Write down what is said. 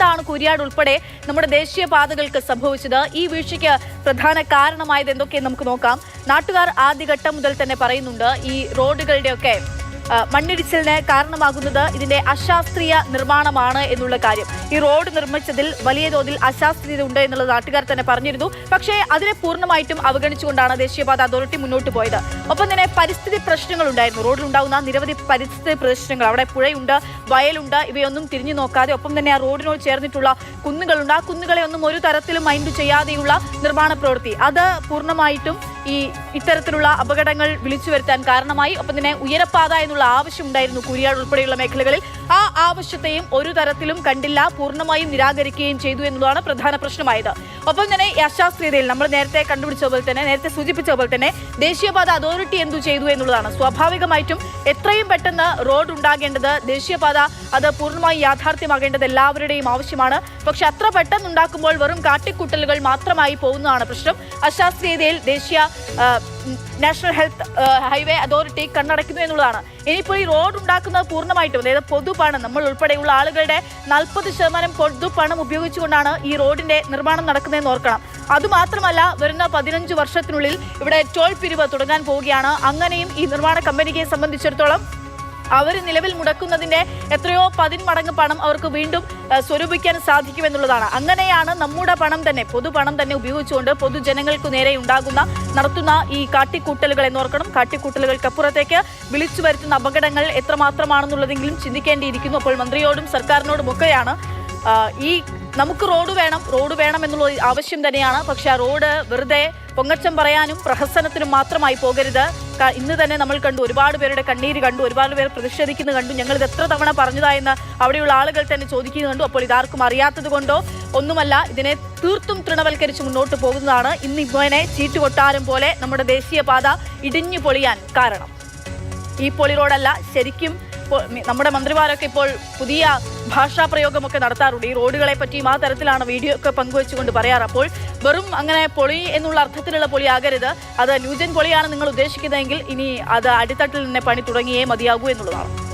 എന്താണ് കുരിയാട് ഉൾപ്പെടെ നമ്മുടെ ദേശീയ പാതകൾക്ക് സംഭവിച്ചത്? ഈ വീഴ്ചയ്ക്ക് പ്രധാന കാരണമായത് എന്തൊക്കെ നമുക്ക് നോക്കാം. നാട്ടുകാർ ആദ്യഘട്ടം മുതൽ തന്നെ പറയുന്നുണ്ട് ഈ റോഡുകളുടെയൊക്കെ മണ്ണിടിച്ചിലിന് കാരണമാകുന്നത് ഇതിന്റെ അശാസ്ത്രീയ നിർമ്മാണമാണ് എന്നുള്ള കാര്യം. ഈ റോഡ് നിർമ്മിച്ചതിൽ വലിയ തോതിൽ അശാസ്ത്രീയത ഉണ്ട് എന്നുള്ളത് നാട്ടുകാർ തന്നെ പറഞ്ഞിരുന്നു. പക്ഷേ അതിനെ പൂർണമായിട്ടും അവഗണിച്ചുകൊണ്ടാണ് ദേശീയപാത അതോറിറ്റി മുന്നോട്ട് പോയത്. ഒപ്പം തന്നെ പരിസ്ഥിതി പ്രശ്നങ്ങൾ ഉണ്ടായിരുന്നു. റോഡിൽ ഉണ്ടാകുന്ന നിരവധി പരിസ്ഥിതി പ്രശ്നങ്ങൾ. അവിടെ പുഴയുണ്ട് വയലുണ്ട് ഇവയൊന്നും തിരിഞ്ഞു നോക്കാതെ ഒപ്പം തന്നെ ആ റോഡിനോട് ചേർന്നിട്ടുള്ള കുന്നുകളുണ്ട്. ആ കുന്നുകളെ ഒന്നും ഒരു തരത്തിലും മൈൻഡ് ചെയ്യാതെയുള്ള നിർമ്മാണ പ്രവൃത്തി. അത് പൂർണമായിട്ടും ഈ ഇത്തരത്തിലുള്ള അപകടങ്ങൾ വിളിച്ചു വരുത്താൻ കാരണമായി. ഒപ്പം തന്നെ ഉയരപ്പാത എന്നുള്ള ആവശ്യം ഉണ്ടായിരുന്നു കുരിയാട് ഉൾപ്പെടെയുള്ള മേഖലകളിൽ. ആ ആവശ്യത്തെയും ഒരു തരത്തിലും കണ്ടില്ല പൂർണമായും നിരാകരിക്കുകയും ചെയ്തു എന്നതാണ് പ്രധാന പ്രശ്നമായത്. ഒപ്പം തന്നെ അശാസ്ത്രീയതയിൽ നമ്മൾ നേരത്തെ കണ്ടുപിടിച്ച പോലെ തന്നെ നേരത്തെ സൂചിപ്പിച്ച പോലെ തന്നെ ദേശീയപാത അതോറിറ്റി എന്തു ചെയ്തു എന്നുള്ളതാണ്. സ്വാഭാവികമായിട്ടും എത്രയും പെട്ടെന്ന് റോഡ് ഉണ്ടാകേണ്ടത് ദേശീയപാത അത് പൂർണമായി യാഥാർത്ഥ്യമാകേണ്ടത് എല്ലാവരുടെയും ആവശ്യമാണ്. പക്ഷെ അത്ര പെട്ടെന്ന് ഉണ്ടാക്കുമ്പോൾ വെറും കാട്ടിക്കൂട്ടലുകൾ മാത്രമായി പോകുന്നതാണ് പ്രശ്നം. അശാസ്ത്രീയതയിൽ ദേശീയ നാഷണൽ ഹെൽത്ത് ഹൈവേ അതോറിറ്റി കണ്ണടയ്ക്കുന്നു എന്നുള്ളതാണ്. ഇനിയിപ്പോൾ ഈ റോഡ് ഉണ്ടാക്കുന്നത് പൂർണമായിട്ടും അതായത് പൊതുപണം നമ്മൾ ഉൾപ്പെടെയുള്ള ആളുകളുടെ നാൽപ്പത് ശതമാനം പൊതുപണം ഉപയോഗിച്ചുകൊണ്ടാണ് ഈ റോഡിന്റെ നിർമ്മാണം നടക്കുന്നതെന്ന് ഓർക്കണം. അതുമാത്രമല്ല വരുന്ന പതിനഞ്ച് വർഷത്തിനുള്ളിൽ ഇവിടെ ടോൾ പിരിവ് തുടങ്ങാൻ പോവുകയാണ്. അങ്ങനെയും ഈ നിർമ്മാണ കമ്പനിയെ സംബന്ധിച്ചിടത്തോളം അവർ നിലവിൽ മുടക്കുന്നതിന്റെ എത്രയോ പതിന്മടങ്ങ് പണം അവർക്ക് വീണ്ടും സ്വരൂപിക്കാൻ സാധിക്കുമെന്നുള്ളതാണ്. അങ്ങനെയാണ് നമ്മുടെ പണം തന്നെ പൊതുപണം തന്നെ ഉപയോഗിച്ചുകൊണ്ട് പൊതുജനങ്ങൾക്ക് നേരെ ഉണ്ടാകുന്ന നടത്തുന്ന ഈ കാട്ടിക്കൂട്ടലുകൾ എന്നോർക്കണം കാട്ടിക്കൂട്ടലുകൾക്കപ്പുറത്തേക്ക് വിളിച്ചു വരുത്തുന്ന അപകടങ്ങൾ എത്രമാത്രമാണെന്നുള്ളതെങ്കിലും ചിന്തിക്കേണ്ടിയിരിക്കുന്നു. അപ്പോൾ മന്ത്രിയോടും സർക്കാരിനോടും ഒക്കെയാണ് ഈ നമുക്ക് റോഡ് വേണം റോഡ് വേണം എന്നുള്ള ആവശ്യം തന്നെയാണ്. പക്ഷെ ആ റോഡ് വെറുതെ പൊങ്ങച്ചം പറയാനും പ്രഹസനത്തിനും മാത്രമായി പോകരുത്. ഇന്ന് തന്നെ നമ്മൾ കണ്ടു ഒരുപാട് പേരുടെ കണ്ണീര് കണ്ടു ഒരുപാട് പേർ പ്രതിഷേധിക്കുന്നത് കണ്ടു ഞങ്ങൾ ഇത് എത്ര തവണ പറഞ്ഞതായെന്ന് അവിടെയുള്ള ആളുകൾ തന്നെ ചോദിക്കുന്നത് കണ്ടു. അപ്പോൾ ഇതാർക്കും അറിയാത്തത് കൊണ്ടോ ഒന്നുമല്ല ഇതിനെ തീർത്തും തൃണവൽക്കരിച്ച് മുന്നോട്ട് പോകുന്നതാണ് ഇന്ന് ഇങ്ങനെ ചീറ്റുകൊട്ടാരം പോലെ നമ്മുടെ ദേശീയപാത ഇടിഞ്ഞു പൊളിയാൻ കാരണം. ഈ പൊളി റോഡല്ല ശരിക്കും മി- നമ്മുടെ മന്ത്രിമാരൊക്കെ ഇപ്പോൾ പുതിയ ഭാഷാ പ്രയോഗമൊക്കെ നടത്താറുണ്ട്. ഈ റോഡുകളെ പറ്റിയും ആ തരത്തിലാണ് വീഡിയോ ഒക്കെ പങ്കുവെച്ചുകൊണ്ട് പറയാറ്. അപ്പോൾ വെറും അങ്ങനെ പൊളി എന്നുള്ള അർത്ഥത്തിലുള്ള പൊളി ആകരുത്. അത് ന്യൂജൻ പൊളിയാണ് നിങ്ങൾ ഉദ്ദേശിക്കുന്നതെങ്കിൽ ഇനി അത് അടിത്തട്ടിൽ തന്നെ പണി തുടങ്ങിയേ മതിയാകൂ എന്നുള്ളതാണ്.